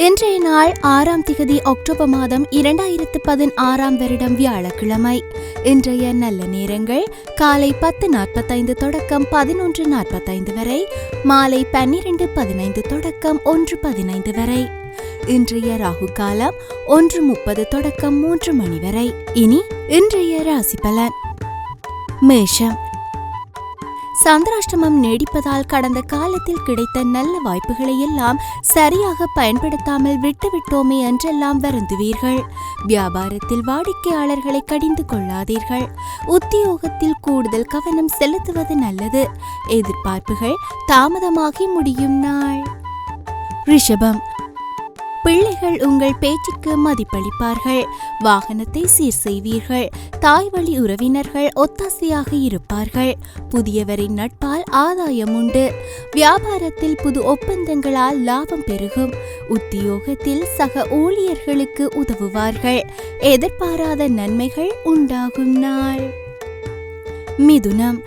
இன்றைய நாள் ஆறாம் திகதி அக்டோபர் மாதம் இரண்டாயிரத்து பதினாறாம் வருடம் வியாழக்கிழமை. இன்றைய நல்ல நேரங்கள் காலை பத்து நாற்பத்தைந்து தொடக்கம் பதினொன்று நாற்பத்தைந்து வரை மாலை பன்னிரண்டு பதினைந்து தொடக்கம் ஒன்று பதினைந்து வரை. இன்றைய ராகு காலம் ஒன்று முப்பது தொடக்கம் மூன்று மணி வரை. இனி இன்றைய ராசி பலன். மேஷம். சந்திராஷ்டமம் நீடிப்பதால் கடந்த காலத்தில் கிடைத்த நல்ல வாய்ப்புகளை எல்லாம் சரியாக பயன்படுத்தாமல் விட்டுவிட்டோமே என்றெல்லாம் வருந்துவீர்கள். வியாபாரத்தில் வாடிக்கையாளர்களை கடிந்து கொள்ளாதீர்கள். உத்தியோகத்தில் கூடுதல் கவனம் செலுத்துவது நல்லது. எதிர்பார்ப்புகள் தாமதமாகி முடியும் நாள். ரிஷபம். பிள்ளைகள் உங்கள் பேச்சுக்கு மதிப்பளிப்பார்கள். வாகனத்தை சீர் செய்வீர்கள். தாய் வழி உறவினர்கள் ஒத்தாசையாக இருப்பார்கள். புதியவரின் நட்பால் ஆதாயம் உண்டு. வியாபாரத்தில் புது ஒப்பந்தங்களால் லாபம் பெருகும். உத்தியோகத்தில் சக ஊழியர்களுக்கு உதவுவார்கள். எதிர்பாராத நன்மைகள் உண்டாகும் நாள். மிதுனம்.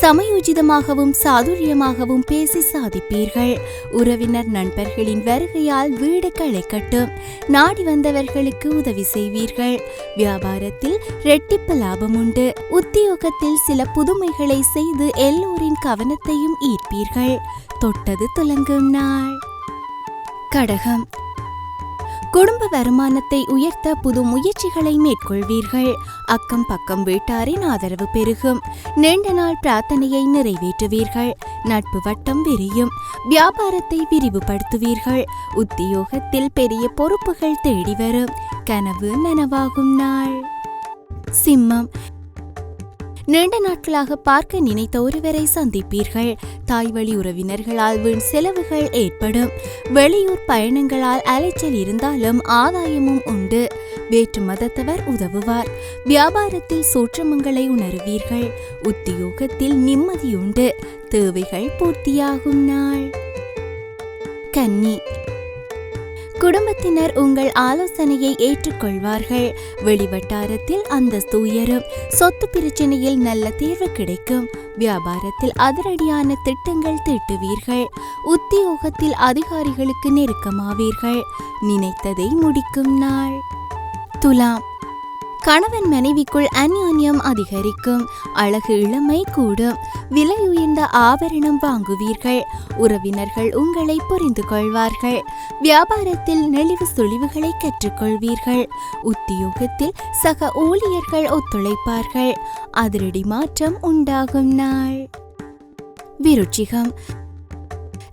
சமயோஜிதமாகவும் சாதுரியமாகவும் பேசி சாதிப்பீர்கள். உறவினர் நண்பர்களின் வருகையால் வீடு களைக்கட்டும் நாடி வந்தவர்களுக்கு உதவி செய்வீர்கள். வியாபாரத்தில் ரெட்டிப்பு லாபம் உண்டு. உத்தியோகத்தில் சில புதுமைகளை செய்து எல்லோரின் கவனத்தையும் ஈர்ப்பீர்கள். தொட்டது துலங்கும் நாள். கடகம். குடும்ப வருமானத்தை உயர்த்த புது முயற்சிகளை மேற்கொள்வீர்கள். அக்கம் பக்கம் வீட்டாரின் ஆதரவு பெருகும். நீண்ட நாள் பிரார்த்தனையை நிறைவேற்றுவீர்கள். நட்பு வட்டம் விரியும். வியாபாரத்தை விரிவுபடுத்துவீர்கள். உத்தியோகத்தில் பெரிய பொறுப்புகள் தேடி வரும். கனவு நனவாகும் நாள். சிம்மம். நீண்ட நாட்களாக பார்க்க நினைத்த ஒருவரை சந்திப்பீர்கள். தாய் வழி உறவினர்களால் வீண் செலவுகள் ஏற்படும். வெளியூர் பயணங்களால் அலைச்சல் இருந்தாலும் ஆதாயமும் உண்டு. வேற்று மதத்தவர் உதவுவார். வியாபாரத்தில் சூற்றமங்களை உணருவீர்கள். உத்தியோகத்தில் நிம்மதியுண்டு. தேவைகள் பூர்த்தியாகும் நாள். கன்னி. குடும்பத்தினர் உங்கள் ஆலோசனையை ஏற்றுக்கொள்வார்கள். வெளிவட்டாரத்தில் அந்தஸ்து உயரும். சொத்து பிரச்சனையில் நல்ல தீர்வு கிடைக்கும். வியாபாரத்தில் அதிரடியான திட்டங்கள் தீட்டுவீர்கள். உத்தியோகத்தில் அதிகாரிகளுக்கு நெருக்கமாவீர்கள். நினைத்ததை முடிக்கும் நாள். துலாம். கணவன் மனைவிக்குள் அந்யோன்யம் அதிகரிக்கும். அழகு இளமை கூடும். விலை உயர்ந்த ஆபரணம் வாங்குவீர்கள். உறவினர்கள் உங்களை புரிந்து கொள்வார்கள். வியாபாரத்தில் நெளிவு சுழிவுகளை கற்றுக்கொள்வீர்கள். உத்தியோகத்தில் சக ஊழியர்கள் ஒத்துழைப்பார்கள். அதிரடி மாற்றம் உண்டாகும் நாள். விருச்சிகம்.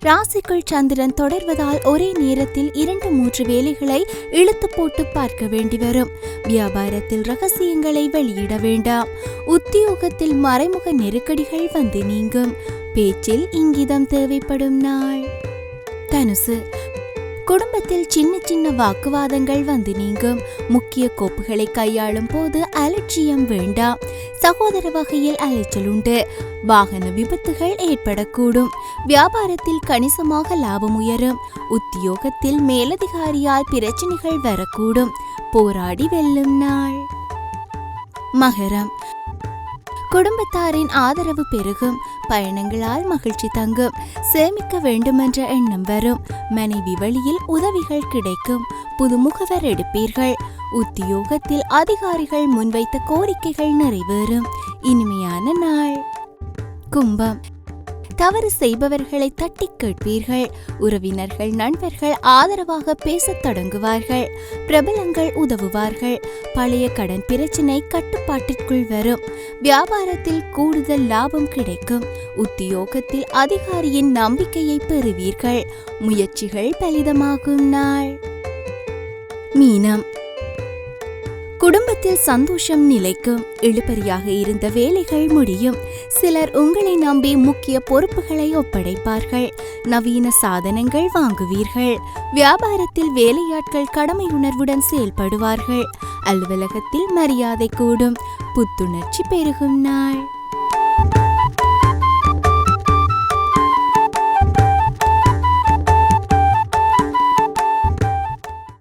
ராசிக்குள் சந்திரன் தொடர்வதால் ஒரே நேரத்தில் இரண்டு மூன்று வேலைகளை இழுத்து போட்டு பார்க்க வேண்டி வரும். வியாபாரத்தில் ரகசியங்களை வெளியிட வேண்டாம். உத்தியோகத்தில் மறைமுக நெருக்கடிகள் வந்து நீங்கும். பேச்சில் இங்கிதம் தேவைப்படும் நாள். தனுசு. குடும்பத்தில் சின்ன சின்ன வாக்குவாதங்கள் வந்து நீங்கும். முக்கிய கோப்புகளை கையாளும் போது அலட்சியம் வேண்டாம். சகோதர வகையில் அலைச்சல் உண்டு. வாகன விபத்துகள் ஏற்படக்கூடும். வியாபாரத்தில் கணிசமாக லாபம் உயரும். உத்தியோகத்தில் மேலதிகாரியால் பிரச்சனைகள் வரக்கூடும். போராடி வெல்லும் நாள். மகரம். குடும்பத்தாரின் ஆதரவு பெருகும். பயணங்களால் மகிழ்ச்சி தங்கும். சேமிக்க வேண்டுமென்ற எண்ணம் வரும். மனைவி வழியில் உதவிகள் கிடைக்கும். புது முகவர் எடுப்பீர்கள். உத்தியோகத்தில் அதிகாரிகள் முன்வைத்த கோரிக்கைகள் நிறைவேறும். இனிமையான நாள். கும்பம். தவறு செய்பவர்களை தட்டி கேட்பீர்கள். உறவினர்கள் நண்பர்கள் ஆதரவாக பேசத் தொடங்குவார்கள். பிரபலங்கள் உதவுவார்கள். பழைய கடன் பிரச்சினை கட்டுப்பாட்டிற்குள் வரும். வியாபாரத்தில் கூடுதல் லாபம் கிடைக்கும். உத்தியோகத்தில் அதிகாரியின் நம்பிக்கையை பெறுவீர்கள். முயற்சிகள் பலிதமாகும் நாள். மீனம். குடும்பத்தில் சந்தோஷம் நிலைக்கும் இழுபறியாக இருந்த வேலைகள் முடியும். சிலர் உங்களை நம்பி முக்கிய பொறுப்புகளை ஒப்படைப்பார்கள். நவீன சாதனங்கள் வாங்குவீர்கள். வியாபாரத்தில் வேலையாட்கள் கடமை உணர்வுடன் செயல்படுவார்கள். அலுவலகத்தில் மரியாதை கூடும். புத்துணர்ச்சி பெருகும் நாள்.